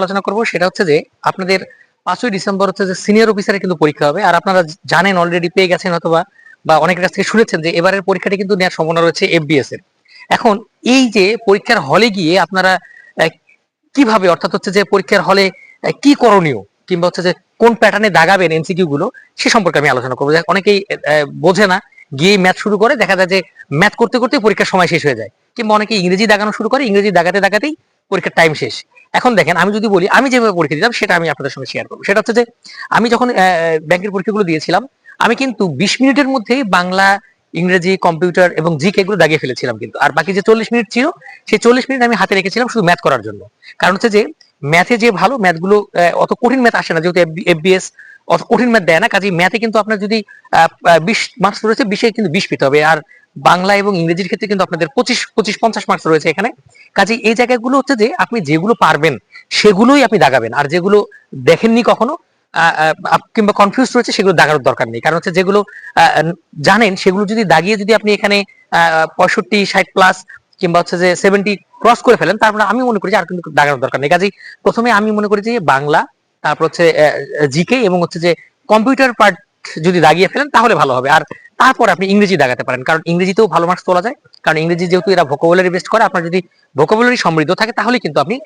আলোচনা করব, সেটা হচ্ছে যে আপনাদের পাঁচই ডিসেম্বর হচ্ছে যে সিনিয়র অফিসারে কিন্তু পরীক্ষা হবে। আর আপনারা জানেন অলরেডি পেয়ে গেছেন অথবা বা অনেকের কাছ থেকে শুনেছেন যে এবারের পরীক্ষাটি কিন্তু নেওয়ার সম্ভাবনা রয়েছে এফবিএস এর। এখন এই যে পরীক্ষার হলে গিয়ে আপনারা কীভাবে অর্থাৎ হচ্ছে যে পরীক্ষার হলে কি করণীয় কিংবা হচ্ছে যে কোন প্যাটার্নে দাগাবেন এমসিকিউ গুলো, সে সম্পর্কে আমি আলোচনা করব। অনেকেই বোঝে না গিয়ে ম্যাথ শুরু করে, দেখা যায় যে ম্যাথ করতে করতে পরীক্ষার সময় শেষ হয়ে যায়। কিংবা অনেকে ইংরেজি দাগানো শুরু করে, ইংরেজি দাগাতে দাগাতেই পরীক্ষার টাইম শেষ। এখন দেখেন, আমি যদি বলি, আমি যেভাবে পরীক্ষা দিতাম, সেটা আমি আপনাদের সঙ্গে শেয়ার করব। সেটা হচ্ছে যে, আমি যখন ব্যাংকের পরীক্ষাগুলো দিয়েছিলাম, আমি কিন্তু বিশ মিনিটের মধ্যেই বাংলা, ইংরেজি, কম্পিউটার এবং জিকে এগুলো দাগিয়ে ফেলেছিলাম কিন্তু। আর বাকি যে চল্লিশ মিনিট ছিল, সেই চল্লিশ মিনিট আমি হাতে রেখেছিলাম শুধু ম্যাথ করার জন্য। কারণ হচ্ছে যে ম্যাথে যে ভালো ম্যাথগুলো অত কঠিন ম্যাথ আসে না। যেহেতু এফবিএস অত কঠিন ম্যাথ দেয় না কাজে ম্যাথে কিন্তু আপনার যদি বিশ মার্কস রয়েছে বিশে কিন্তু বিশ পেতে হবে। আর বাংলা এবং ইংরেজির ক্ষেত্রে কিন্তু আপনাদের পঁচিশ পঁচিশ, পঞ্চাশ মার্কস রয়েছে এখানে। কাজে এই জায়গাগুলো হচ্ছে যে আপনি যেগুলো পারবেন, সেগুলোই আপনি দাগাবেন। আর যেগুলো দেখেননি কখনো কিংবা কনফিউজ রয়েছে, সেগুলো দাগানোর দরকার নেই। কারণ হচ্ছে যেগুলো জানেন, সেগুলো যদি দাগিয়ে যদি আপনি এখানে পঁয়ষট্টি, ষাট প্লাস কিংবা হচ্ছে যে সেভেন্টি ক্রস করে ফেলেন তারপরে আমি মনে করি যে আর কিন্তু দাগানোর দরকার নেই। কাজেই প্রথমে আমি মনে করি যে বাংলা, তারপর হচ্ছে জিকে এবং হচ্ছে যে কম্পিউটার পার্ট যদি দাগিয়ে ফেলেন, তাহলে ভালো হবে। আর তারপর আপনি ইংরেজি দাগাতে পারেন, কারণ ইংরেজিতেও ভালো মার্কস তোলা যায়। কারণ ইংরেজি যেহেতু এরা ভোকাবুলারি বেস্ট করে, আপনার যদি ভোকাবুলারি সমৃদ্ধ থাকে তাহলে কিন্তু আপনি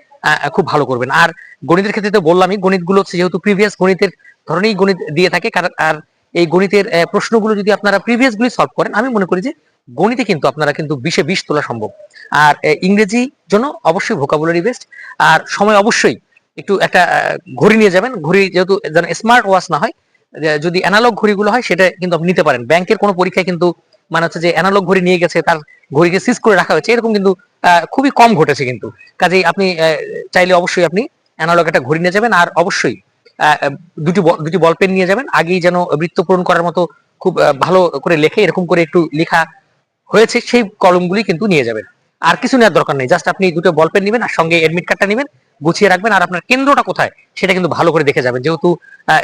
খুব ভালো করবেন। আর গণিতের ক্ষেত্রে তো বললামই, গণিতগুলো হচ্ছে যেহেতু প্রিভিয়াস গণিতের ধরনেই গণিত দিয়ে থাকে, কারণ আর এই গণিতের প্রশ্নগুলো যদি আপনারা প্রিভিয়াস গুলি সলভ করেন, আমি মনে করি যে গণিতে কিন্তু আপনারা কিন্তু বিশে বিশ তোলা সম্ভব। আর ইংরেজি জন্য অবশ্যই ভোকাবুলারি বেস্ট আর সময় অবশ্যই একটু একটা ঘড়ি নিয়ে যাবেন। ঘড়ি যেহেতু যেন স্মার্ট ওয়াচ না হয় যদি অ্যানালগ ঘড়িগুলো হয়, সেটা কিন্তু আপনি নিতে পারেন। ব্যাংকের কোনো পরীক্ষায় কিন্তু মানে হচ্ছে যে অ্যানালগ ঘড়ি নিয়ে গেছে, তার ঘড়িকে সিজ করে রাখা হয়েছে, এরকম কিন্তু খুবই কম ঘটেছে কিন্তু। কাজেই আপনি চাইলে অবশ্যই আপনি অ্যানালগ একটা ঘড়ি নিয়ে যাবেন, আর অবশ্যই দুটি দুটি বল পেন নিয়ে যাবেন। আগেই যেন বৃত্ত পূরণ করার মতো খুব ভালো করে লেখে, এরকম করে একটু লেখা হয়েছে, সেই কলমগুলি কিন্তু নিয়ে যাবেন। আর কিছু নেওয়ার দরকার নেই জাস্ট আপনি দুটো বল পেন নেবেন, আর সঙ্গে এডমিট কার্ডটা নেবেন। গুছিয়ে রাখবেন। আর আপনার কেন্দ্রটা কোথায়, সেটা কিন্তু ভালো করে দেখে যাবেন। যেহেতু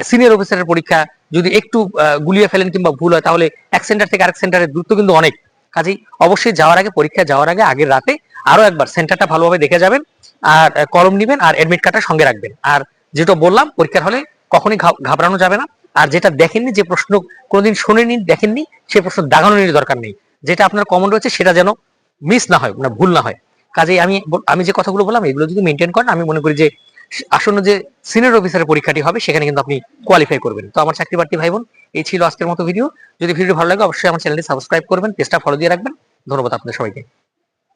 সিনিয়র অফিসারের পরীক্ষা যদি একটু গুলিয়ে ফেলেন কিংবা ভুল হয়, তাহলে এক সেন্টার থেকে আরেক সেন্টারের দূরত্ব কিন্তু অনেক। কাজেই অবশ্যই যাওয়ার আগে, পরীক্ষা যাওয়ার আগে, আগের রাতে আরও একবার সেন্টারটা ভালোভাবে দেখে যাবেন। আর কলম নিবেন আর এডমিট কার্ডটা সঙ্গে রাখবেন। আর যেটা বললাম, পরীক্ষার হলে কখনোই ঘাবড়ানো যাবে না। আর যেটা দেখেননি, যে প্রশ্ন কোনোদিন শোনেনি দেখেননি সেই প্রশ্ন দাগানো দাগানোর দরকার নেই। যেটা আপনার কমন রয়েছে, সেটা যেন মিস না হয় মানে ভুল না হয়। কাজেই আমি আমি যে কথাগুলো বললাম, এগুলো যদি মেনটেন করেন, আমি মনে করি যে আসন্ন যে সিনিয়র অফিসারের পরীক্ষাটি হবে, সেখানে কিন্তু আপনি কোয়ালিফাই করবেন। তো আমার চাকরি বাড়তি ভাই বোন এই ছিল আজকের মতো ভিডিও যদি ভিডিও ভালো লাগে, অবশ্যই আমার চ্যানেলটি সাবস্ক্রাইব করবেন পেজটা ফলো দিয়ে রাখবেন। ধন্যবাদ আপনাদের সবাইকে।